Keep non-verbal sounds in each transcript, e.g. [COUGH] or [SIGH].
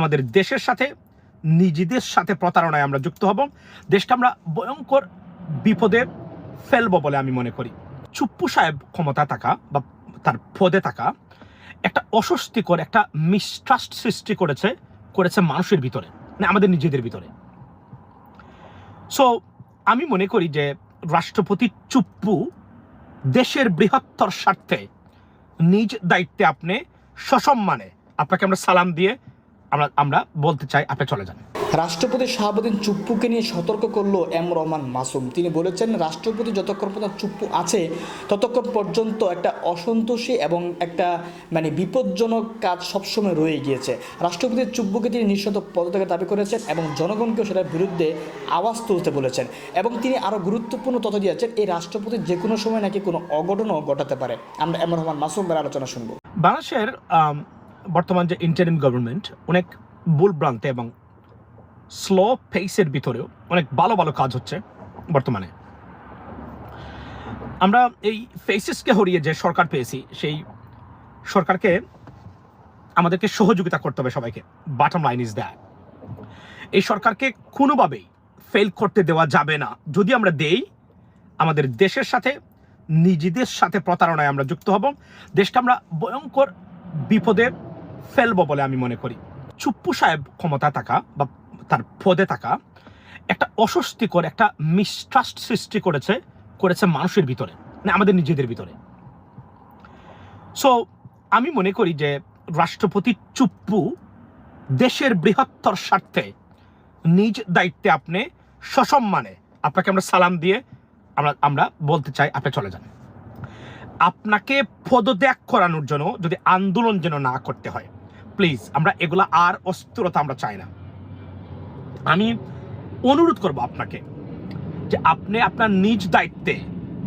আমাদের দেশের সাথে, নিজেদের সাথে প্রতারণায় আমরা যুক্ত হব। দেশটা আমরা ভয়ঙ্কর বিপদে ফেলব বলে আমি মনে করি। চুপ্পু সাহেব ক্ষমতা থাকা বা তার পদে থাকা একটা অস্বস্তিকর, একটা মিসট্রাস্ট সৃষ্টি করেছে করেছে মানুষের ভিতরে না আমাদের নিজেদের ভিতরে। সো আমি মনে করি যে রাষ্ট্রপতি চুপ্পু দেশের বৃহত্তর স্বার্থে নিজ দায়িত্বে আপনি সসম্মানে আপনাকে আমরা সালাম দিয়ে আমরা আমরা বলতে চাই আপনি চলে যান। রাষ্ট্রপতি শাহাবুদ্দিন চুপ্পুকে নিয়ে সতর্ক করল এম রহমান মাসুম। তিনি বলেছেন রাষ্ট্রপতি যতক্ষণ পর্যন্ত চুপ্পু আছে ততক্ষণ পর্যন্ত একটা অসন্তোষী এবং একটা মানে বিপজ্জনক কাজ সবসময় রয়ে গিয়েছে। রাষ্ট্রপতি চুপ্পুকে তিনি নিঃশত পদত্যাগের দাবি করেছেন এবং জনগণকেও সেটার বিরুদ্ধে আওয়াজ তুলতে বলেছেন এবং তিনি আরও গুরুত্বপূর্ণ তথ্য দিয়েছেন এই রাষ্ট্রপতি যে কোনো সময় নাকি কোনো অঘটনও ঘটাতে পারে। আমরা এম রহমান মাসুমের আলোচনা শুনব। বাংলাদেশের বর্তমান যে ইন্টারিম গভর্নমেন্ট অনেক ভুল এবং স্লো পেসের ভিতরেও অনেক ভালো ভালো কাজ হচ্ছে বর্তমানে। আমরা এই ফেসেসকে হরিয়ে যে সরকার পেয়েছি, সেই সরকারকে আমাদেরকে সহযোগিতা করতে হবে সবাইকে বাটম লাইন ইজ দ্যাট এই সরকারকে কোনোভাবেই ফেল করতে দেওয়া যাবে না। যদি আমরা দেই, আমাদের দেশের সাথে, নিজেদের সাথে প্রতারণায় আমরা যুক্ত হব। দেশটা আমরা ভয়ঙ্কর বিপদে ফেলব বলে আমি মনে করি। চুপ্পু সাহেব ক্ষমতা থাকা বা তার পদে থাকা একটা অস্বস্তিকর, একটা মিসট্রাস্ট সৃষ্টি করেছে করেছে মানুষের ভিতরে না আমাদের নিজেদের ভিতরে। সো আমি মনে করি যে রাষ্ট্রপতি চুপ্পু দেশের বৃহত্তর স্বার্থে নিজ দায়িত্বে আপনি সসম্মানে আপনাকে আমরা সালাম দিয়ে আমরা আমরা বলতে চাই, আপনি চলে যান। আপনাকে পদত্যাগ করানোর জন্য, যদি আন্দোলন যেন না করতে হয়। প্লিজ আমরা এগুলা আর অস্থিরতা আমরা চাই না। আমি অনুরোধ করব আপনাকে যে আপনি আপনার নিজ দায়িত্বে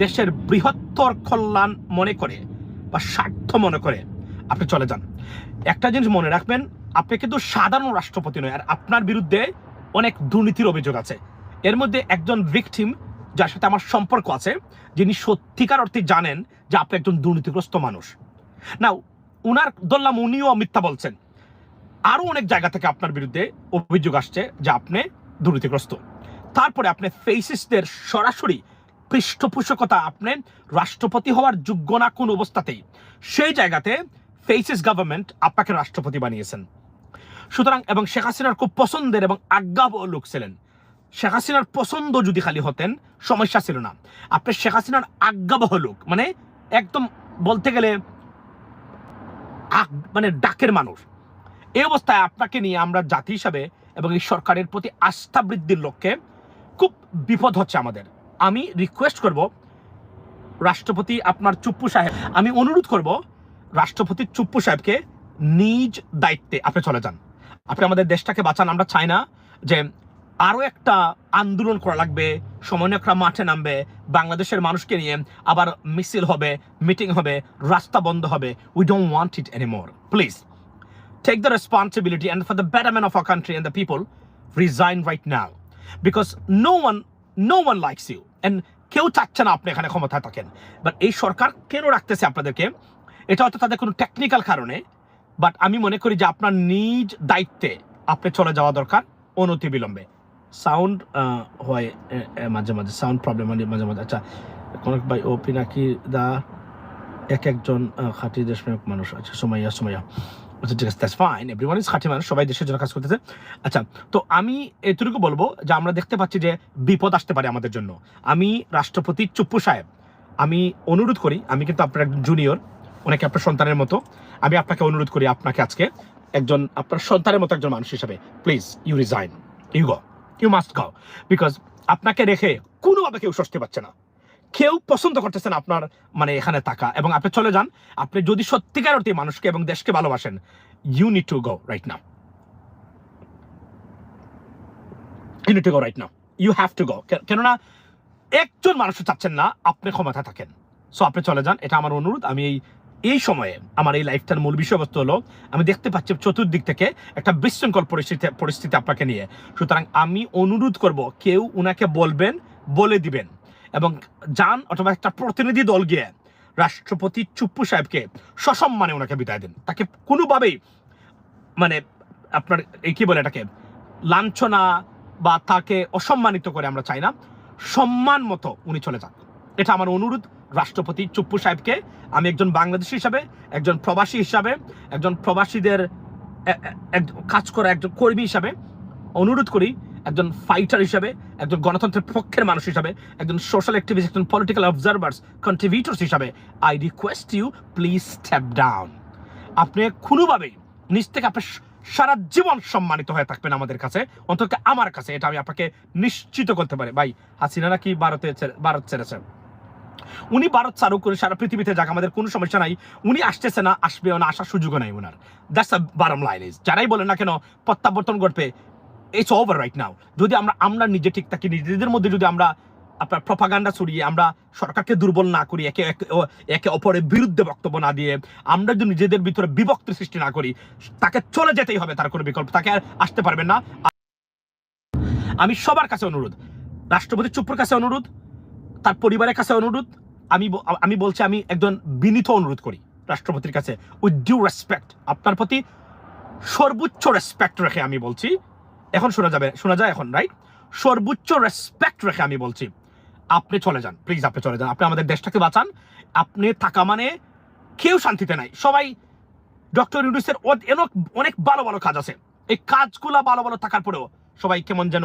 দেশের বৃহত্তর কল্যাণ মনে করে বা স্বার্থ মনে করে আপনি চলে যান। একটা জিনিস মনে রাখবেন, আপনি কিন্তু সাধারণ রাষ্ট্রপতি নয়, আর আপনার বিরুদ্ধে অনেক দুর্নীতির অভিযোগ আছে। এর মধ্যে একজন ভিকটিম যার সাথে আমার সম্পর্ক আছে, যিনি সত্যিকার অর্থে জানেন যে আপনি একজন দুর্নীতিগ্রস্ত মানুষ। না উনার দল্লাম উনিও মিথ্যা বলছেন। আরও অনেক জায়গা থেকে আপনার বিরুদ্ধে অভিযোগ আসছে যে আপনি দুর্নীতিগ্রস্ত। তারপরে আপনি ফেসিসদের সরাসরি পৃষ্ঠপোষকতা, আপনি রাষ্ট্রপতি হওয়ার যোগ্য না কোন অবস্থাতেই, সেই জায়গাতে ফেসিস গভর্নমেন্ট আপনাকে রাষ্ট্রপতি বানিয়েছেন। সুতরাং, এবং শেখ হাসিনার খুব পছন্দের এবং আজ্ঞাবহ লোক ছিলেন। শেখ হাসিনার পছন্দ যদি খালি হতেন, সমস্যা ছিল না। আপনি শেখ হাসিনার আজ্ঞাবহ লোক মানে একদম বলতে গেলে মানে ডাকের মানুষ। এই অবস্থায় আপনাকে নিয়ে আমরা জাতি হিসাবে এবং এই সরকারের প্রতি আস্থা বৃদ্ধির লক্ষ্যে খুব বিপদ হচ্ছে আমাদের। আমি রিকোয়েস্ট করব রাষ্ট্রপতি আপনার চুপ্পু সাহেব, আমি অনুরোধ করব রাষ্ট্রপতি চুপ্পু সাহেবকে নিজ দায়িত্বে আপনি চলে যান। আপনি আমাদের দেশটাকে বাঁচান, আমরা চাই না যে আরও একটা আন্দোলন করা লাগবে। সমন্বয়করা মাঠে নামবে। বাংলাদেশের মানুষকে নিয়ে আবার মিছিল হবে, মিটিং হবে, রাস্তা বন্ধ হবে। We don't want it anymore please take the responsibility and for the betterment of our country and the people, resign right now. Because no one no one likes you. And কেউ চাচ্ছে না আপনি এখানে ক্ষমতায় থাকেন। বাট এই সরকার কেন রাখতেছে আপনাদেরকে? এটা হয়তো তাদের কোনো টেকনিক্যাল কারণে। বাট আমি মনে করি যে আপনার নিজ দায়িত্বে আপনি চলে যাওয়া দরকার অনতি বিলম্বে সাউন্ড হয় মাঝে মাঝে, সাউন্ড প্রবলেম মাঝে মাঝে। আচ্ছা কনক ভাই, ও পিনাকি দা, এক একজন খাঁটি দেশপ্রেমিক মানুষ। আচ্ছা সুমাইয়া সুমাইয়া। আচ্ছা ঠিক আছে দ্যাটস ফাইন এভরিওয়ান ইজ খাঁটি মানুষ, সবাই দেশের জন্য কাজ করতেছে। আচ্ছা তো আমি এতটুকু বলব যে আমরা দেখতে পাচ্ছি যে বিপদ আসতে পারে আমাদের জন্য। আমি রাষ্ট্রপতি চুপ্পু সাহেব। আমি অনুরোধ করি, আমি কিন্তু আপনার একজন জুনিয়র অনেকে আপনার সন্তানের মতো। আমি আপনাকে অনুরোধ করি আপনাকে আজকে একজন, আপনার সন্তানের মতো একজন মানুষ হিসাবে please you resign you go you must go because আপনাকে রেখে কোনোভাবে কেউ স্বস্তি পাচ্ছে না। কেউ পছন্দ করতেছেন আপনার মানে এখানে থাকা। এবং আপনি চলে যান। আপনি যদি সত্যিকার অর্থে মানুষকে এবং দেশকে ভালোবাসেন you need to go right now you need to go right now you have to go কেননা একজন মানুষ চাচ্ছেন না, আপনি ক্ষমতা থাকেন। সো আপনি চলে যান। এটা আমার অনুরোধ। আমি এই এই সময়ে আমার এই লাইফটার মূল বিষয়বস্তু হলো, আমি দেখতে পাচ্ছি চতুর্দিক থেকে একটা বিশৃঙ্খল পরিস্থিতি পরিস্থিতি আপনাকে নিয়ে। সুতরাং আমি অনুরোধ করব, কেউ উনাকে বলবেন, বলে দিবেন। এবং যান অথবা একটা প্রতিনিধি দল গিয়ে রাষ্ট্রপতি চুপ্পু সাহেবকে সসম্মানে ওনাকে বিদায় দেন। তাকে কোনোভাবেই মানে আপনার এই কি বলে এটাকে, লাঞ্ছনা বা তাকে অসম্মানিত করে আমরা চাই না। সম্মান মতো উনি চলে যান এটা আমার অনুরোধ। রাষ্ট্রপতি চুপ্পু সাহেবকে আমি একজন বাংলাদেশি হিসাবে, একজন প্রবাসী হিসাবে, একজন প্রবাসীদের কাজ করা একজন কর্মী হিসাবে অনুরোধ করি, একজন ফাইটার হিসাবে, একজন গণতন্ত্রের পক্ষের মানুষ হিসাবে, একজন সোশ্যাল অ্যাক্টিভিস্ট একজন পলিটিক্যাল অবজারভার্স কন্ট্রিবিউটর্স হিসাবে I request you please step down আপনি কোনোভাবেই নিজ থেকে আপনি সারা জীবন সম্মানিত হয়ে থাকবেন আমাদের কাছে, অন্তত আমার কাছে, এটা আমি আপনাকে নিশ্চিত করতে পারি। ভাই, হাসিনা নাকি ভারতে ভারত ছেড়েছেন উনি ভারত চালু করে সারা পৃথিবীতে যাক, আমাদের কোনো সমস্যা নাই। উনি আসতেছে না আসবেও না, আসার সুযোগও নাই ওনার that's the bottom line is যারাই বলেন না কেন, প্রত্যাবর্তন ঘটবে ইটস ওভার রাইট নাও যদি আমরা আমরা নিজে ঠিক থাকি, নিজেদের মধ্যে যদি আমরা আপনার প্রপাগান্ডা ছড়িয়ে, আমরা সরকারকে দুর্বল না করি, একে একে অপরের বিরুদ্ধে বক্তব্য না দিয়ে, আমরা যদি নিজেদের ভিতরে বিভক্তি সৃষ্টি না করি, তাকে চলে যেতেই হবে তার কোনো বিকল্প, তাকে আর আসতে পারবেন না। আমি সবার কাছে অনুরোধ, রাষ্ট্রপতি চুপ্পুর কাছে অনুরোধ তার পরিবারের কাছে অনুরোধ, আমি আমি বলছি, আমি একজন বিনীত অনুরোধ করি রাষ্ট্রপতির কাছে। উইথ ডিউ রেসপেক্ট আপনার প্রতি সর্বোচ্চ রেসপেক্ট রেখে আমি বলছি। এখন শোনা যাবে, শোনা যায় এখন রাইট সর্বোচ্চ রেসপেক্ট রেখে আমি বলছি। আপনি চলে যান প্লিজ আপনি চলে যান। আপনি আমাদের দেশটাকে বাঁচান। আপনি থাকা মানে কেউ শান্তিতে নাই। সবাই ডক্টর ইউনুসের অ- অনেক ভালো ভালো কাজ আছে। এই কাজগুলা ভালো ভালো থাকার পরেও সবাই কেমন যেন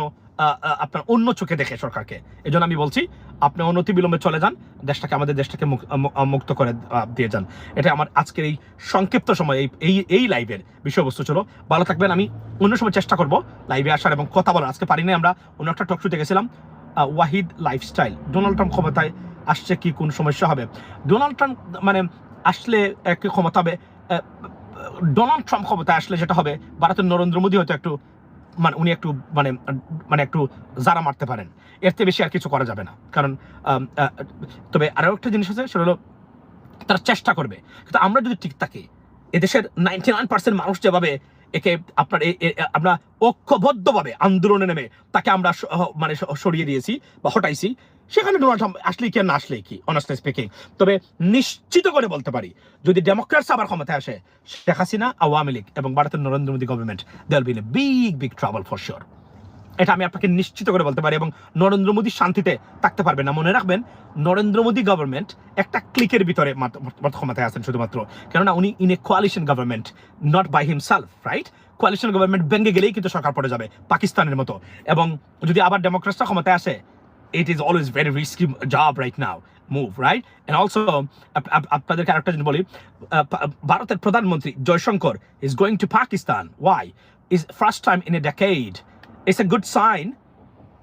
আপনার অন্য চোখে দেখে সরকারকে। এই আমি বলছি, আপনি অনতি বিলম্বে চলে যান, দেশটাকে, আমাদের দেশটাকে মুক- মুক্ত করে দিয়ে যান। এটা আমার আজকের এই সংক্ষিপ্ত সময়, এই এই লাইভের বিষয়বস্তু ছিল। ভালো থাকবেন, আমি অন্য সময় চেষ্টা করব লাইভে আসার এবং কথা বলার। আজকে পারিনি, আমরা অন্য একটা টক শুতে গেছিলাম ওয়াহিদ লাইফস্টাইল। ডোনাল্ড ট্রাম্প ক্ষমতায় আসছে কি, কোন সমস্যা হবে? ডোনাল্ড ট্রাম্প মানে আসলে কি ক্ষমতা হবে? ডোনাল্ড ট্রাম্প ক্ষমতায় আসলে যেটা হবে। ভারতের নরেন্দ্র মোদী হয়তো একটু মানে উনি একটু মানে মানে একটু জারা মারতে পারেন। এর থেকে বেশি আর কিছু করা যাবে না। কারণ তবে আরও একটা জিনিস আছে, সেটা হলো তারা চেষ্টা করবে। কিন্তু আমরা যদি ঠিক থাকি, এদেশের নাইনটি নাইন পার্সেন্ট মানুষ যেভাবে একে আপনার আমরা ঐক্যবদ্ধভাবে আন্দোলনে নেমে তাকে আমরা মানে সরিয়ে দিয়েছি বা হটাইছি সেখানে ডোনাল্ড ট্রাম্প আসলেই কি আর না আসলেই কি? অনেস্টলি স্পিকিং তবে নিশ্চিত করে বলতে পারি, যদি ডেমোক্রেটস আবার ক্ষমতায় আসে, শেখ হাসিনা, আওয়ামী লীগ এবং ভারতের নরেন্দ্র মোদী গভর্নমেন্ট দেয়াল been a big big travel for sure এটা আমি আপনাকে নিশ্চিত করে বলতে পারি এবং নরেন্দ্র মোদী শান্তিতে থাকতে পারবেন না। মনে রাখবেন, নরেন্দ্র মোদী গভর্নমেন্ট একটা ক্লিকের ভিতরে ক্ষমতায় আছেন শুধুমাত্র। কেননা উনি in a coalition government not by himself right coalition government ভেঙে গেলেই কিন্তু সরকার পড়ে যাবে, পাকিস্তানের মতো। এবং যদি আবার ডেমোক্রেটসরা ক্ষমতায় আসে it is always very risky job right now move right and also আপ- আপ- আপনাদেরকে আরেকটা আহ, পা- ভারতের প্রধানমন্ত্রী Jaishankar is going to Pakistan why is first time in a decade it's a good sign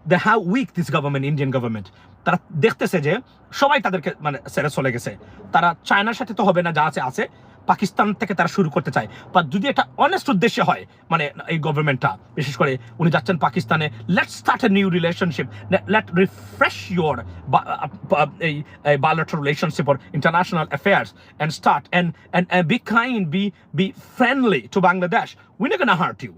that how weak this government Indian government তারা দেখতেছে যে সবাই তাদেরকে মানে ছেড়ে চলে গেছে তারা চায়নার সাথে তো হবে না যা আছে আছে পাকিস্তান থেকে তারা শুরু করতে চায়। বা যদি এটা অনেস্ট উদ্দেশ্য হয় মানে এই গভর্নমেন্টটা বিশেষ করে উনি যাচ্ছেন পাকিস্তানে let start a new relationship let refresh your এই bilateral relationship or international affairs and start and and be ক্রাইন be be friendly to Bangladesh উইনে can hurt you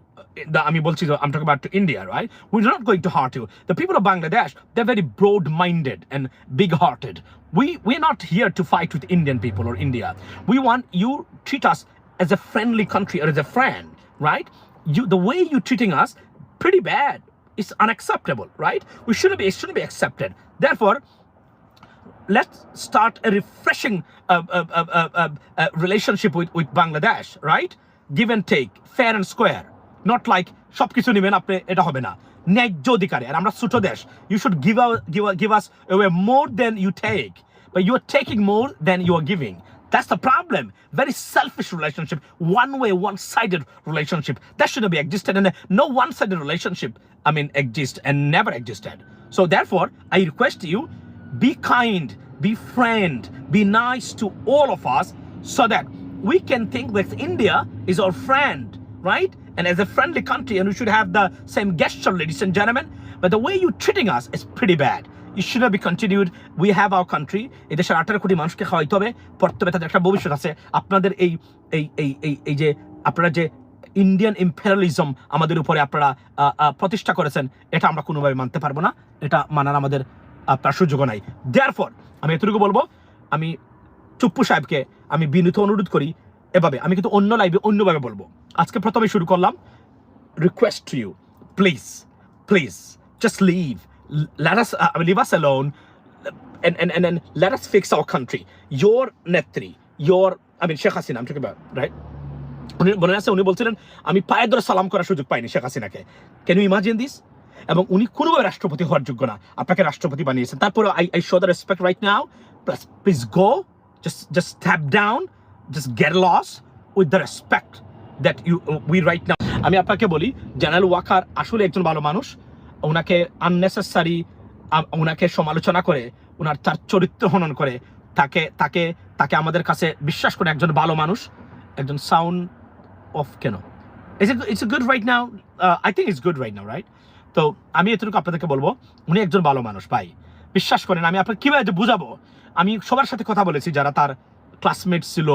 আমি বলছি তো, I'm talking about to India, right? We're not going to hurt you. The people of Bangladesh, they're very broad-minded and big-hearted. We we're not here to fight with Indian people or India. We want you treat us as a friendly country or as a friend, right? You the way you treating us, pretty bad. It's unacceptable, right? We shouldn't be it shouldn't be accepted. Therefore, let's start a refreshing uh, uh, uh, uh, uh, uh, relationship with, with Bangladesh, right? Give and take, fair and square. Not like সবকিছু নেবেন আপনি এটা হবে না ন্যায্য অধিকারে আর আমরা ছোট দেশ you should give give give us away more than you take but you are taking more than you are giving that's the problem very selfish relationship one way one sided relationship that shouldn't be existed and no one sided relationship i mean exist and never existed so therefore i request you be kind, be friend, be nice to all of us so that we can think that India is our friend, right? And as a friendly country, and we should have the same gesture, ladies and gentlemen. But the way you're treating us is pretty bad. It should not be continued. We have our country. এদেশের আঠারো কোটি মানুষকে খাওয়াইতে হবে পড়তে তাদের একটা ভবিষ্যৎ আছে আপনাদের এই এই এই এই এই যে আপনারা যে ইন্ডিয়ান ইম্পেরিয়ালিজম আমাদের উপরে আপনারা প্রতিষ্ঠা করেছেন এটা আমরা কোনোভাবে মানতে পারব না এটা মানার আমাদের আপনার সুযোগ নাই দেয়ার ফর আমি এতটুকু বলব আমি চুপ্পু সাহেবকে আমি বিনীত অনুরোধ করি এভাবে আমি কিন্তু অন্য লাইভে অন্যভাবে বলব আজকে প্রথমে শুরু করলাম। Request to you, please just leave. L- Let us uh, leave us alone, and, and and and let us fix our country. Your netri? উনি মনে আছে উনি বলছিলেন আমি পায়ে ধরে সালাম করার সুযোগ পাইনি শেখ হাসিনাকে ক্যান ইউ ইমাজিন দিস এবং উনি কোনোভাবে রাষ্ট্রপতি হওয়ার যোগ্য না। আপনাকে রাষ্ট্রপতি বানিয়েছেন। তারপরে I I show the respect right now plus please go just just step down just get lost with the respect that you we right now আমি আপনাকে বলি জেনারেল ওয়াকার আসলে একজন ভালো মানুষ। ওনাকে আননেসেসারি ওনাকে সমালোচনা করে, ওনার তার চরিত্র হনন করে, তাকে তাকে তাকে আমাদের কাছে বিশ্বাস করে একজন ভালো মানুষ। একজন সাউন্ড অফ কেন? It's it's good right now I think it's good right now right তো আমি এতটুকু আপনাদেরকে বলব, উনি একজন ভালো মানুষ, ভাই। বিশ্বাস করেন, আমি আপনাকে কীভাবে বুঝাবো? আমি সবার সাথে কথা বলেছি, যারা তার ক্লাসমেট ছিল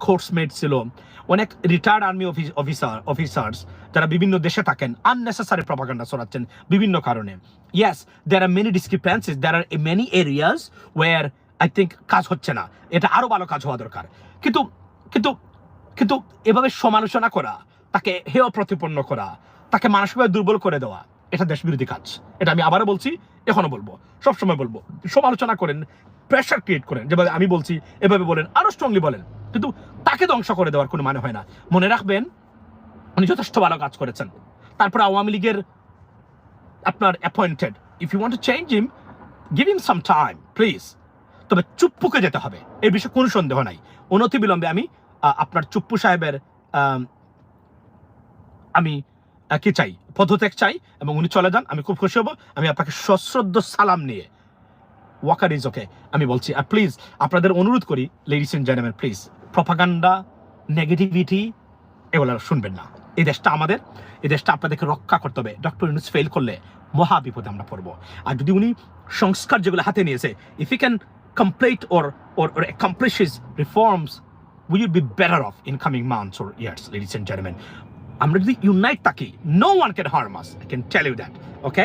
কোর্সমেট ছিল। অনেক রিটায়ার্ড আর্মি অফিসার অফিসার্স যারা বিভিন্ন দেশে থাকেন আননেসেসারি প্রপাগান্ডা ছড়াচ্ছেন বিভিন্ন কারণে। Yes there are many discrepancies there are many areas where I think কাজ হচ্ছে না। এটা আরও ভালো কাজ হওয়া দরকার। কিন্তু কিন্তু কিন্তু এভাবে সমালোচনা করা, তাকে হেয় প্রতিপন্ন করা, তাকে মানসিকভাবে দুর্বল করে দেওয়া, এটা দেশবিরোধী কাজ। এটা আমি আবারও বলছি, এখনও বলব, সবসময় বলব। সমালোচনা করেন প্রেশার ক্রিয়েট করেন। যেভাবে আমি বলছি, এভাবে বলেন, আরও স্ট্রংলি বলেন। কিন্তু তাকে ধ্বংস করে দেওয়ার কোনো মানে হয় না। মনে রাখবেন, উনি যথেষ্ট ভালো কাজ করেছেন। তারপরে আওয়ামী লীগের আপনার appointed if you want to change him give him some time please তবে চুপ্পুকে যেতে হবে এই বিষয়ে কোনো সন্দেহ নাই। অনতি বিলম্বে আমি আপনার চুপ্পু সাহেবের, আমি কি চাই? পদত্যাগ চাই এবং উনি চলে যান, আমি খুব খুশি হব। আমি আপনাকে সশ্রদ্ধ সালাম নিয়ে। ওয়াকার ইজ ওকে আমি বলছি, আর প্লিজ আপনাদের অনুরোধ করি ladies and gentleman please propaganda negativity এগুলো শুনবেন না। এই দেশটা আমাদের, এই দেশটা আপনাদেরকে রক্ষা করতে হবে। ডক্টর ইউনুস ফেল করলে মহা বিপদে আমরা পড়ব। আর যদি উনি সংস্কার যেগুলো হাতে নিয়েছে ইফ ইউ ক্যান কমপ্লিট ওর ওর ওর his reforms, we will be better off in coming months or years, ladies and gentlemen. আমরা যদি ইউনাইট থাকি no one can harm us I can tell you that okay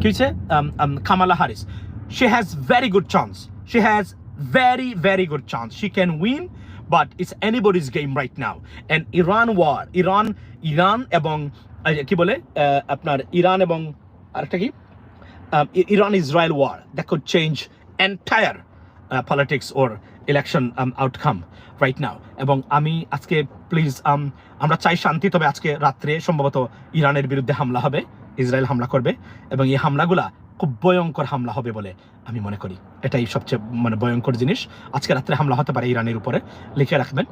কি হচ্ছে Kamala Harris she has very good chance she has very very good chance she can win but it's anybody's game right now and Iran war Iran Iran এবং কি বলে আপনার Iran এবং আরেকটা কি? um, Iran Israel war that could change entire uh, politics or election um, outcome এবং আমি আজকে প্লিজ আমরা চাই শান্তি তবে আজকে রাত্রে সম্ভবত ইরানের বিরুদ্ধে হামলা হবে ইসরায়েল হামলা করবে এবং এই হামলাগুলা খুব ভয়ঙ্কর হামলা হবে বলে আমি মনে করি। এটাই সবচেয়ে মানে ভয়ঙ্কর জিনিস। আজকে রাত্রে হামলা হতে পারে ইরানের উপরে। লিখে রাখবেন।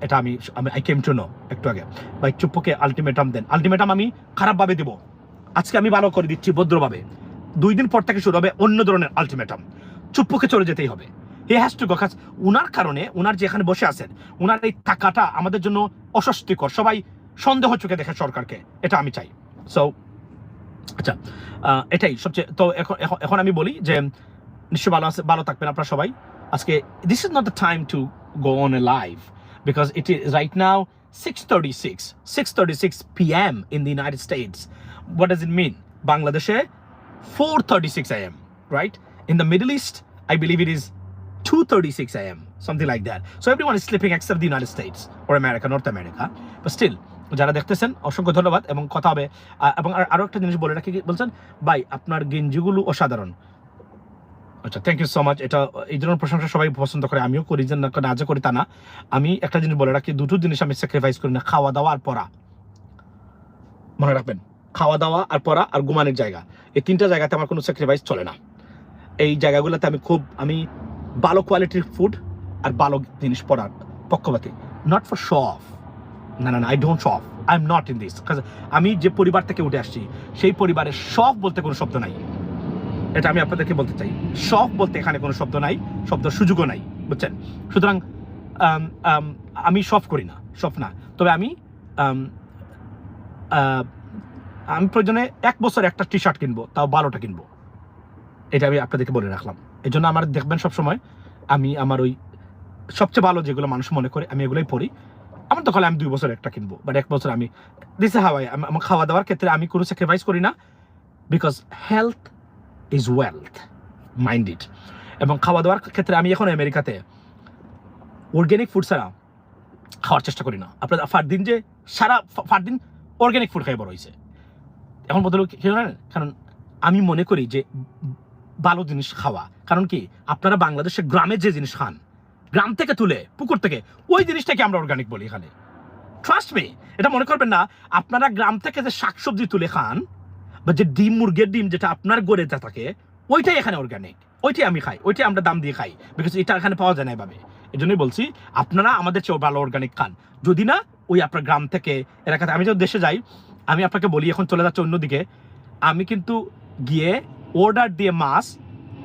এটা আমি আই কেম টু নো একটু আগে। ভাই, চুপ্পুকে আলটিমেটাম দেন। আলটিমেটাম আমি খারাপভাবে দিব। আজকে আমি ভালো করে দিচ্ছি ভদ্রভাবে। দুই দিন পর থেকে শুরু হবে অন্য ধরনের আলটিমেটাম চুপ্পুকে চলে যেতেই হবে। হি হ্যাজ টু গো উনার কারণে, উনার যেখানে বসে আছেন, উনার এই টাকাটা আমাদের জন্য অস্বস্তিকর। সবাই সন্দেহ চোখে দেখে সরকারকে। এটা আমি চাই। সো আচ্ছা এটাই সবচেয়ে, তো এখন, এখন- আমি বলি যে নিশ্চয়ই ভালো আছে, ভালো থাকবেন আপনারা সবাই আজকে this is not the time to go on a live because it is right now six thirty six six thirty six P M in the United States what does it mean বাংলাদেশে 4:36 a.m. right in the middle east, i believe it is 2:36 a.m. something like that so everyone is sleeping except the united states or america, north america but still যারা দেখতেছেন, অসংখ্য ধন্যবাদ এবং কথা হবে। এবং আর- আরও একটা জিনিস বলে রাখি বলছেন? ভাই, আপনার গেঞ্জিগুলো অসাধারণ। আচ্ছা থ্যাংক ইউ সো মাচ এটা, এই ধরনের প্রশংসা সবাই পছন্দ করে, আমিও করি, যে না না যে করি তা না। আমি একটা জিনিস বলে রাখি, দুটো জিনিস আমি স্যাক্রিফাইস করি না, খাওয়া, দাওয়া আর পড়া। মনে রাখবেন, খাওয়া, দাওয়া আর পড়া আর ঘুমানোর জায়গা। এই তিনটা জায়গাতে আমার কোনো স্যাক্রিফাইস চলে না। এই জায়গাগুলোতে আমি খুব, আমি ভালো কোয়ালিটির ফুড আর ভালো জিনিস পড়ার পক্ষপাতি। নট ফর শো অফ না না না I don't show off I am not in this আমি যে পরিবার থেকে উঠে আসছি সেই পরিবারের শখ বলতে কোনো শব্দ নাই। এটা আমি আপনাদেরকে বলতে চাই। শখ বলতে এখানে কোনো শব্দ নাই শব্দ সুযোগও নাই বুঝছেন? সুতরাং আম, আম, আমি শখ করি না শখ না। তবে আমি আমি প্রয়োজনে এক বছর একটা টি শার্ট কিনবো তাও ভালোটা কিনবো। এটা আমি আপনাদেরকে বলে রাখলাম। এই জন্য আমার দেখবেন সবসময় আমি আমার ওই সবচেয়ে ভালো যেগুলো মানুষ মনে করে আমি এগুলোই পড়ি। আমার তো আমি দুই বছর একটা কিনবো বাট এক বছর আমি দিস হাওয়াই আমার খাওয়া দাওয়ার ক্ষেত্রে আমি কোনো স্যাক্রিফাইস করি না because health is wealth mind it এবং খাওয়া দাওয়ার ক্ষেত্রে আমি এখন আমেরিকাতে অর্গ্যানিক ফুড ছাড়া খাওয়ার চেষ্টা করি না। আপনার ফারদিন যে সারা ফারদিন অর্গ্যানিক ফুড খাই বড় হয়েছে এখন বদল জানেন? কারণ আমি মনে করি যে ভালো জিনিস খাওয়া, কারণ কি আপনারা বাংলাদেশে গ্রামে যে জিনিস খান গ্রাম থেকে তুলে পুকুর থেকে, ওই জিনিসটাকে আমরা অর্গানিক বলি এখানে। ট্রাস্ট মি এটা মনে করবেন না, আপনারা গ্রাম থেকে যে শাকসবজি তুলে খান, বা যে ডিম, মুরগের ডিম যেটা আপনার গড়ে যা থাকে, ওইটাই এখানে অর্গানিক ওইটাই আমি খাই, ওইটাই আমরা দাম দিয়ে খাই বিকজ এটা এখানে পাওয়া যায় না এভাবে। এই জন্যই বলছি, আপনারা আমাদের চেয়েও ভালো অর্গানিক খান। যদি না, ওই আপনার গ্রাম থেকে এলাকাতে আমি যখন দেশে যাই, আমি আপনাকে বলি, এখন চলে যাচ্ছে অন্যদিকে, আমি কিন্তু গিয়ে অর্ডার দিয়ে মাছ,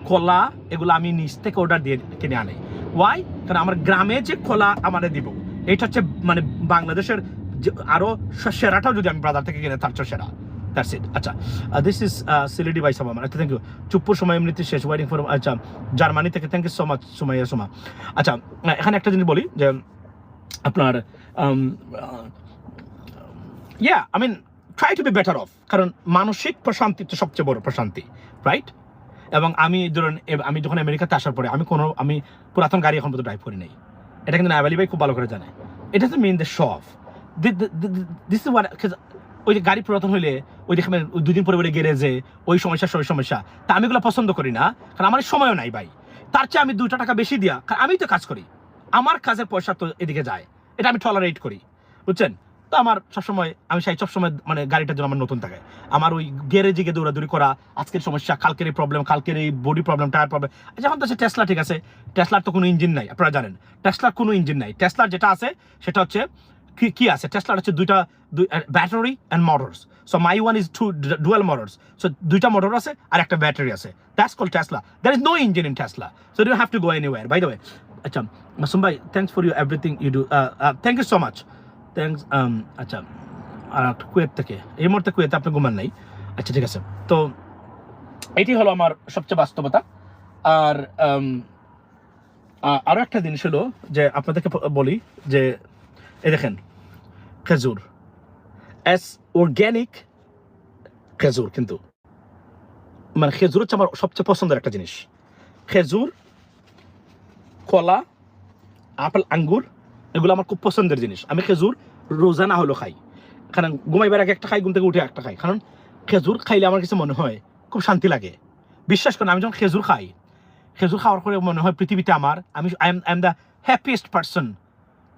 কলা, এগুলো আমি নিচ থেকে অর্ডার দিয়ে কিনে আনি। ওয়াই কারণ আমার গ্রামে যে খোলা আমাদের দিব। এটা হচ্ছে মানে বাংলাদেশের যে- আরও সেরাটাও যদি আমি বাজার থেকে কিনে, তার সেরা। দ্যাটস ইট আচ্ছা দিস ইজ সিলেটি বাই সামাম আচ্ছা থ্যাংক ইউ চুপ্পুর সময় এমনিতে শেষ ওয়েটিং ফর আচ্ছা জার্মানি থেকে thank you so much Sumaiya, Soma. আচ্ছা এখানে একটা জিনিস বলি, যে আপনার yeah I mean try to be better off কারণ মানসিক প্রশান্তি তো সবচেয়ে বড় প্রশান্তি রাইট এবং আমি ধরুন আমি যখন আমেরিকাতে আসার পরে আমি কোনো আমি পুরাতন গাড়ি এখন পর্যন্ত ড্রাইভ করি নাই। এটা কিন্তু নাইবালি ভাই খুব ভালো করে জানে। এটা তো মেন দ্য শফ দিস ইজ ওই যে গাড়ি পুরাতন হইলে ওই দেখবেন ওই দুদিন পরে পরে গ্যারেজে ওই সমস্যা ওই সমস্যা। তা আমি এগুলো পছন্দ করি না, কারণ আমার সময়ও নাই ভাই। তার চেয়ে আমি দুইটা টাকা বেশি দিয়া কারণ আমি তো কাজ করি। আমার কাজের পয়সা তো এদিকে যায়। এটা আমি টলারেট করি। বুঝছেন? তো আমার সবসময়, আমি চাই সবসময় মানে গাড়িটার জন্য আমার নতুন থাকে। আমার ওই গ্যারেজে গিয়ে দৌড়াদৌড়ি করা, আজকের সমস্যা, কালকের এই প্রবলেম কালকের এই বডি প্রবলেম টায়ার প্রবলেম যেমন তো সে টেসলা ঠিক আছে টেসলার তো কোনো ইঞ্জিন নাই, আপনারা জানেন। টেসলার কোনো ইঞ্জিন নাই। টেসলার যেটা আছে, সেটা হচ্ছে, কি কি আছে? টেসলার হচ্ছে দুইটা battery and motors so my one is two dual motors so দুইটা মোটর আছে আর একটা ব্যাটারি আছে। That's call Tesla there is no engine in Tesla so you have to go anywhere by the way আচ্ছা মাসুম ভাই thanks for you everything you do thank you so much thanks আচ্ছা আর Kuwait থেকে। এই মুহূর্তে কুয়েতে আপনি ঘুমান নাই। আচ্ছা ঠিক আছে। তো এটি হলো আমার সবচেয়ে বাস্তবতা। আর um, আ- আরও একটা জিনিস হলো যে আপনাদেরকে বলি যে এই দেখেন খেজুর। এস অর্গ্যানিক খেজুর কিন্তু। মানে খেজুর হচ্ছে আমার সবচেয়ে পছন্দের একটা জিনিস। খেজুর কলা আপেল আঙ্গুর এগুলো আমার খুব পছন্দের জিনিস। আমি খেজুর রোজা না হলো খাই। কারণ ঘুমাইবার আগে একটা খাই, ঘুম থেকে উঠে একটা খাই। কারণ খেজুর খাইলে আমার কিছু মনে হয় খুব শান্তি লাগে। বিশ্বাস করেন, আমি যখন খেজুর খাই, খেজুর খাওয়ার পরে মনে হয় পৃথিবীতে আমার, আমি I am I am the happiest person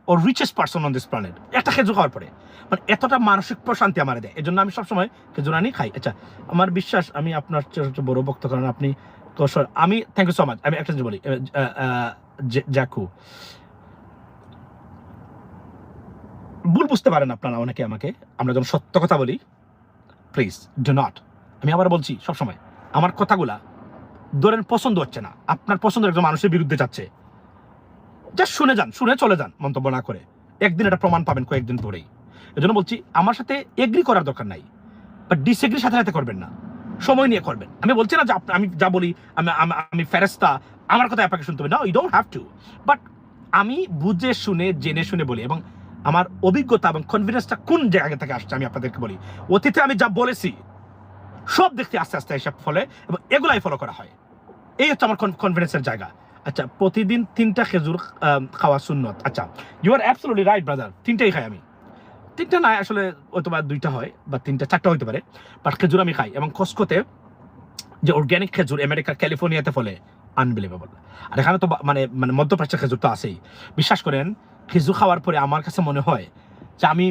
O richest person on this planet একটা খেজুর খাওয়ার পরে। মানে এতটা মানসিক প্রশান্তি আমার দেয়। এই জন্য আমি সবসময় খেজুর আনি, খাই। আচ্ছা আমার বিশ্বাস, আমি আপনার সবচেয়ে বড় ভক্ত কারণ আপনি আমি থ্যাংক ইউ সো মাচ আমি একটা বলি জাকু। ভুল বুঝতে পারেন আপনারা অনেকে আমাকে। আমরা যখন সত্য কথা বলি। প্লিজ ডু নট আমি আবার বলছি, সবসময়, আমার কথাগুলা ধরেন পছন্দ হচ্ছে না। আপনার পছন্দ একজন মানুষের বিরুদ্ধে যাচ্ছে। জাস্ট শুনে যান, শুনে চলে যান মন্তব্য না করে। একদিন এটা প্রমাণ পাবেন কয়েকদিন পরেই। এই জন্য বলছি, আমার সাথে এগ্রি করার দরকার নাই। বাট ডিসএগ্রি সাথে সাথে করবেন না। সময় নিয়ে করবেন। আমি বলছি না যে আমি যা বলি, আমি- আমি ফেরেস্তা আমার কথা আপনাকে শুনতে হবে। না you don't have to but আমি বুঝে শুনে, জেনে শুনে বলি এবং আমার অভিজ্ঞতা এবং কনফিডেন্সটা কোন জায়গা থেকে আসছে আমি আপনাদেরকে বলি। অতীতে আমি যা বলেছি, সব দেখতে আস্তে আস্তে এসব ফলে এবং এগুলাই ফলো করা হয়। এই হচ্ছে আমার কনফিডেন্সের জায়গা। আচ্ছা প্রতিদিন তিনটা খেজুর খাওয়া সুন্নত। আচ্ছা you are absolutely right brother তিনটাই খাই আমি। তিনটা নয় আসলে হয়তো বা দুইটা হয় বা তিনটা, চারটা হইতে পারে বাট খেজুর আমি খাই এবং কসকোতে যে অর্গ্যানিক খেজুর আমেরিকার ক্যালিফোর্নিয়াতে ফলে আনবিলিভেবল আর এখানে তো মানে মানে মধ্যপ্রাচ্যের খেজুর তো আছেই। বিশ্বাস করেন, খেজুর খাওয়ার পরে আমার কাছে মনে হয় যে আমি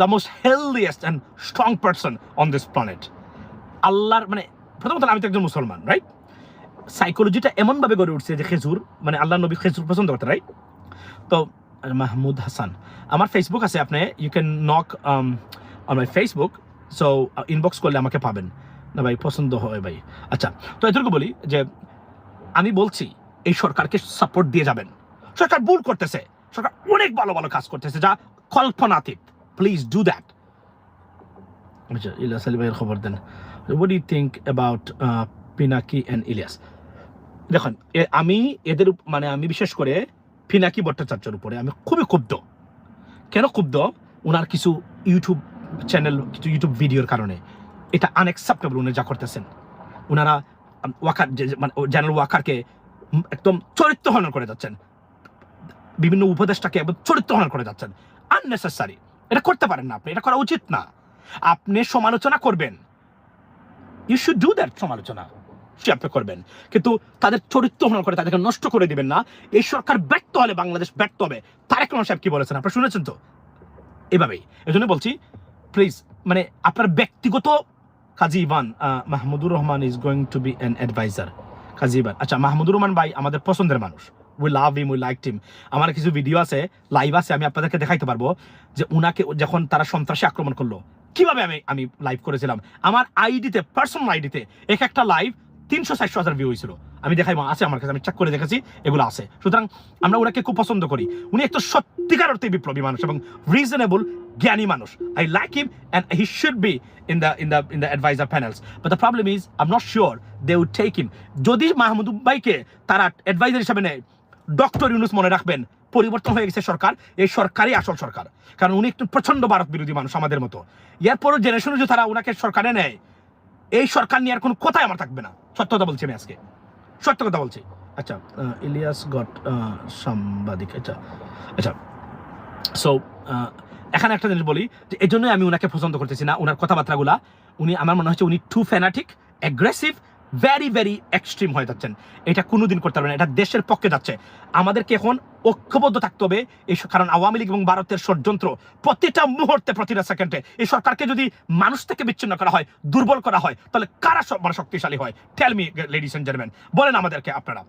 the most healthiest and strong person on this planet আল্লাহর মানে প্রথমত আমি তো একজন মুসলমান রাইট সাইকোলজিটা এমনভাবে গড়ে উঠছে যে খেজুর মানে আল্লাহ নবী খেজুর পছন্দ করতে রাইট তো মাহমুদ হাসান, আমার ফেসবুক আছে, আপনি you can knock on my Facebook so inbox করলে আমাকে পাবেন। না ভাই, পছন্দ হয় ভাই। আচ্ছা তো এটুকু বলি যে আমি বলছি, এই সরকারকে সাপোর্ট দিয়ে যাবেন। সরকার ভুল করতেছে। সরকার অনেক ভালো ভালো কাজ করতেছে, যা কল্পনাতীত। Please do that Ilias Ali ভাইয়ের খবর দেন। What you think about Pinaki and Ilias? দেখুন আমি এদের মানে আমি বিশেষ করে পিনাকি ভট্টাচার্যের উপরে আমি খুবই ক্ষুব্ধ। কেন ক্ষুব্ধ? ওনার কিছু ইউটিউব চ্যানেল কিছু ইউটিউব ভিডিওর কারণে। এটা আনএক্সেপ্টেবল উনি যা করতেছেন। ওনারা ওয়াকার মানে জেনারেল ওয়াকারকে একদম চরিত্র হনন করে যাচ্ছেন। বিভিন্ন উপদেশটাকে একদম চরিত্র হনন করে যাচ্ছেন। আননেসেসারি এটা করতে পারেন না আপনি, এটা করা উচিত না। আপনি সমালোচনা করবেন। ইউ শুড ডু দ্যাট সমালোচনা। সে আপনি করবেন। কিন্তু তাদের চরিত্র হনন করে তাদেরকে নষ্ট করে দিবেন না। এই সরকার ব্যর্থ হলে বাংলাদেশ ব্যর্থ হবে। তারেক রহমান সাহেব কি বলেছেন? আপনারা শুনেছেন তো? এভাবেই। এই জন্য বলছি প্লিজ মানে আপনার ব্যক্তিগত Kazi Ivan Mahmudur Rahman is going to be an adviser Kazi Ivan আচ্ছা মাহমুদুর রহমান ভাই আমাদের পছন্দের মানুষ উই লাভ ইম উই লাইক টিম আমার কিছু ভিডিও আছে লাইভ আছে আমি আপনাদেরকে দেখাইতে পারব যে উনাকে যখন তারা সন্ত্রাসী আক্রমণ করল কীভাবে আমি আমি লাইভ করেছিলাম আমার আইডিতে পার্সোনাল আইডিতে এক একটা লাইভ তিনশো চারশো হাজার ভিউ হয়েছিল। আমি দেখাই আছে আমার কাছে, আমি চেক করে দেখেছি এগুলো আছে। সুতরাং আমরা ওনাকে খুব পছন্দ করি। উনি একটা সত্যিকার অর্থে বিপ্লবী মানুষ এবং রিজনেবল জ্ঞানী মানুষ। I like him and he should be in the in the in the adviser panels but the problem is I am not sure they would take him যদি মাহমুদ ভাইকে তারা অ্যাডভাইজার হিসাবে নেয় ডক্টর ইউনুস মনে রাখবেন, পরিবর্তন হয়ে গেছে সরকার, এই সরকারই আসল সরকার। কারণ উনি একটু প্রচণ্ড ভারত বিরোধী মানুষ আমাদের মতো। এরপরও জেনে যদি তারা ওনাকে সরকারে নেয় এই সরকার নিয়ে আর কোনো কথাই আমার থাকবে না। সত্য কথা বলছি আমি আজকে। সত্য কথা বলছি। আচ্ছা ইলিয়াস গট সাংবাদিক আচ্ছা আচ্ছা। সো এখানে একটা জিনিস বলি যে এই জন্যই আমি ওনাকে পছন্দ করতেছি না ওনার কথাবার্তাগুলা। উনি, আমার মনে হচ্ছে উনি too fanatic aggressive very very extreme হয়ে যাচ্ছেন। এটা কোনোদিন করতে পারবে না, এটা দেশের পক্ষে যাচ্ছে। আমাদেরকে এখন ঐক্যবদ্ধ থাকতে হবে, এই কারণ আওয়ামী লীগ এবং ভারতের ষড়যন্ত্র প্রতিটা মুহূর্তে, প্রতিটা সেকেন্ডে এই সরকারকে যদি মানুষ থেকে বিচ্ছিন্ন করা হয়, দুর্বল করা হয়, তাহলে কারা মানে শক্তিশালী হয়? Tell me ladies and gentleman বলেন আমাদেরকে আপনারা।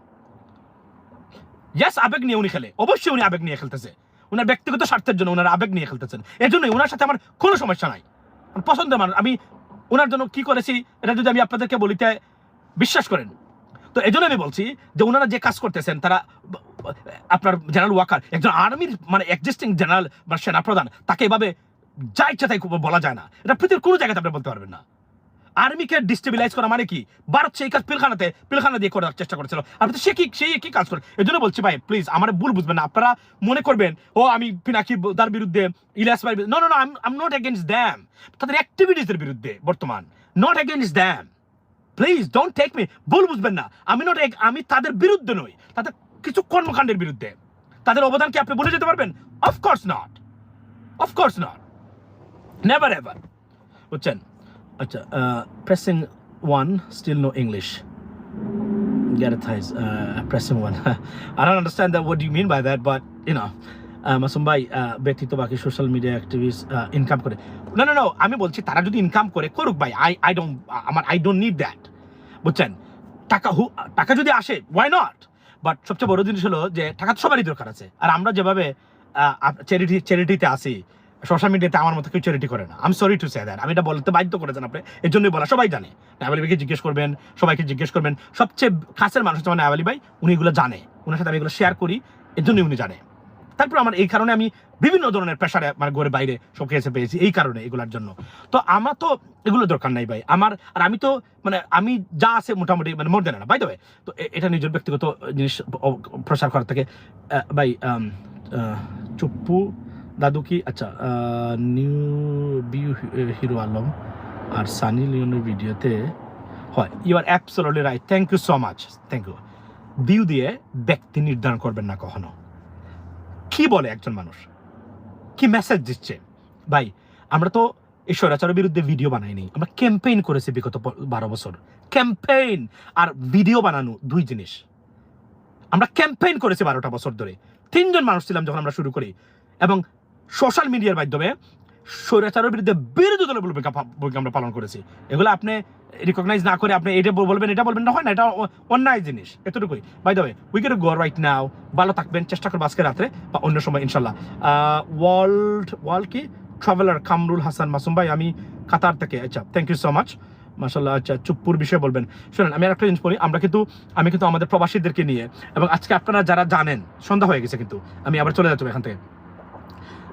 ইয়াস আবেগ নিয়ে উনি খেলে, অবশ্যই উনি আবেগ নিয়ে খেলতেছে। ওনার ব্যক্তিগত স্বার্থের জন্য ওনার আবেগ নিয়ে খেলতেছেন। এই জন্যই ওনার সাথে আমার কোনো সমস্যা নাই। পছন্দের মানুষ, আমি ওনার জন্য কি করেছি, এটা যদি আমি আপনাদেরকে বলিতে বিশ্বাস করেন। তো এই আমি বলছি যে ওনারা যে কাজ করতেছেন, তারা আপনার জেনারেল ওয়াকার, একজন আর্মির মানে এক্সিস্টিং জেনারেল বা সেনাপ্রধান, তাকে এভাবে যা ইচ্ছা তাই বলা যায় না। এটা পৃথিবীর কোনো জায়গাতে আপনি বলতে পারবেন না। আর্মিকে ডিস্টেবিলাইজ করা মানে কি? ভারত সেই কাজ পিলখানাতে, পিলখানা দিয়ে করার চেষ্টা করেছিল। আপনি তো সে কি সেই কি কাজ করে? এই জন্য বলছি ভাই প্লিজ আমার ভুল বুঝবেন না। আপনারা মনে করবেন, ও আমি পিনাকি তার বিরুদ্ধে, ইলিয়াস ভাই no no no I not against them তাদের অ্যাক্টিভিটিসের বিরুদ্ধে বর্তমান। Not against them please don't take me ভুল বুঝবেন না। আমি নট আমি তাদের বিরুদ্ধে নই। তাদের কিছু কর্মকাণ্ডের বিরুদ্ধে। তাদের অবদান কি আপনি বলে যেতে পারবেন? Of course not of course not never ever বুঝছেন? আচ্ছা pressing one still no English Gareth uh, pressing one. [LAUGHS] I don't understand that. What do you mean by that? But uh, Masum ভাই ব্যক্তিত্ব বাকি সোশ্যাল মিডিয়া অ্যাক্টিভিস্ট ইনকাম করে। না না আমি বলছি তারা যদি ইনকাম করে, করুক ভাই। আই আই ডোন্ট আমার আই ডোন্ট নিড দ্যাট বুঝছেন? টাকা হু, টাকা যদি আসে ওয়াই নট বাট সবচেয়ে বড় জিনিস হলো যে, টাকা তো সবারই দরকার আছে। আর আমরা যেভাবে চ্যারিটি চ্যারিটিতে আসি সোশ্যাল মিডিয়াতে আমার মতো কেউ চ্যারিটি করে না। আমি সরি টু সে দ্যাট আমি এটা বলতে বাধ্য করেছেন আপনি। এর জন্যই বলা, সবাই জানে। নায়াবালিকে জিজ্ঞেস করবেন, সবাইকে জিজ্ঞেস করবেন। সবচেয়ে কাছের মানুষ আমার নায়াবালি ভাই উনি এগুলো জানে। ওনার সাথে আমি এগুলো শেয়ার করি। এর জন্যই উনি জানে। তারপর আমার এই কারণে আমি বিভিন্ন ধরনের প্রেশারে মানে ঘরে বাইরে এসে পেয়েছি, এই কারণে এগুলোর জন্য। তো আমার তো এগুলো দরকার নাই ভাই। আমার, আর আমি তো মানে আমি যা আছে মোটামুটি মানে মোর দেন না। বাই দেবে তো এটা নিজের ব্যক্তিগত জিনিস প্রসার করার থেকে ভাই চুপ্পু, দাদু কি? আচ্ছা নিউ বিউ হিরো আলম আর সানি লিওনের ভিডিওতে হয়। You are absolutely right thank you so much thank you view দিয়ে ব্যক্তি নির্ধারণ করবেন না কখনো। কি বলে একজন মানুষ? কি মেসেজ দিচ্ছে? ভাই, আমরা তো এই স্বৈরাচারের বিরুদ্ধে ভিডিও বানাইনি। আমরা ক্যাম্পেইন করেছি বিগত বারো বছর। ক্যাম্পেইন আর ভিডিও বানানো দুই জিনিস। আমরা ক্যাম্পেইন করেছি বারোটা বছর ধরে। তিনজন মানুষ ছিলাম যখন আমরা শুরু করি। এবং সোশ্যাল মিডিয়ার মাধ্যমে স্বৈরাচারের বিরুদ্ধে বিরোধী দলের ভূমিকা আমরা পালন করেছি। এগুলো আপনি রিকগনাইজ না করে আপনি এটা বলবেন এটা বলবেন, না হয় না, এটা অন্যায় জিনিস, এতটুকুই। By the way we get go right now ভালো থাকবেন, চেষ্টা করব আজকে রাত্রে বা অন্য সময়, ইনশাল্লাহ। ওয়ার্ল্ড ওয়ার্ল্ড কি? ট্রাভেলার কামরুল হাসান মাসুম ভাই, আমি কাতার থেকে আচ্ছা থ্যাংক ইউ সো মাচ মাসাল্লাহ আচ্ছা চুপ্পুর বিষয়ে বলবেন। শুনেন, আমি একটা জিনিস বলি, আমরা কিন্তু, আমি কিন্তু আমাদের প্রবাসীদেরকে নিয়ে, এবং আজকে আপনারা যারা জানেন, সন্ধ্যা হয়ে গেছে কিন্তু, আমি আবার চলে যাচ্ছি এখান থেকে।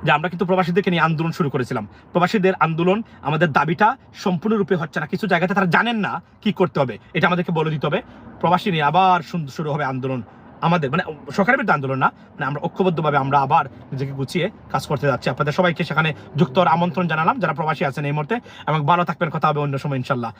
যে আমরা কিন্তু প্রবাসীদেরকে নিয়ে আন্দোলন শুরু করেছিলাম। প্রবাসীদের আন্দোলন আমাদের দাবিটা সম্পূর্ণরূপে হচ্ছে না। কিছু জায়গাতে তারা জানেন না কি করতে হবে। এটা আমাদেরকে বলে দিতে হবে। প্রবাসী নিয়ে আবার শুরু হবে আন্দোলন আমাদের। মানে সরকারের বিরুদ্ধে আন্দোলন না। মানে আমরা ঐক্যবদ্ধভাবে আমরা আবার নিজেকে গুছিয়ে কাজ করতে যাচ্ছি। আপনাদের সবাইকে সেখানে যুক্ত হওয়ার আমন্ত্রণ জানালাম। যারা প্রবাসী আছেন এই মুহূর্তে এবং ভালো থাকবেন। কথা হবে অন্য সময় ইনশাল্লাহ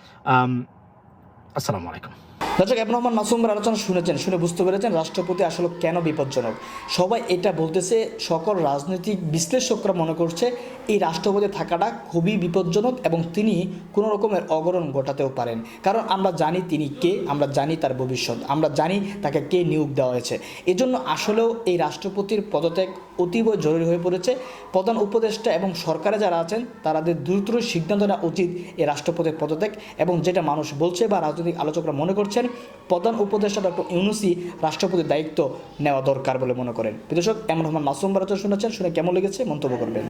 আসসালামু আলাইকুম। দর্শক এম রহমান মাসুমের আলোচনা শুনেছেন, শুনে বুঝতে পেরেছেন রাষ্ট্রপতি আসলে কেন বিপজ্জনক। সবাই এটা বলতেছে, সকল রাজনৈতিক বিশ্লেষকরা মনে করছে এই রাষ্ট্রপতি থাকাটা খুবই বিপজ্জনক এবং তিনি কোনো রকমের অগরণ ঘটাতেও পারেন। কারণ আমরা জানি তিনি কে, আমরা জানি তার ভবিষ্যৎ, আমরা জানি তাকে কে নিয়োগ দেওয়া হয়েছে। এজন্য আসলেও এই রাষ্ট্রপতির পদত্যাগ অতীব জরুরি হয়ে পড়েছে। প্রধান উপদেষ্টা এবং সরকারে যারা আছেন তাদের দ্রুত সিদ্ধান্ত নেওয়া উচিত এই রাষ্ট্রপতির পদত্যাগ এবং যেটা মানুষ বলছে বা রাজনৈতিক আলোচকরা মনে করছেন প্রধান উপদেষ্টা ডক্টর ইউনুসি রাষ্ট্রপতির দায়িত্ব নেওয়া দরকার বলে মনে করেন। বিদেশক এমন রহমান মাসুম ভারতের শুনেছেন, শুনে কেমন লেগেছে মন্তব্য করবেন?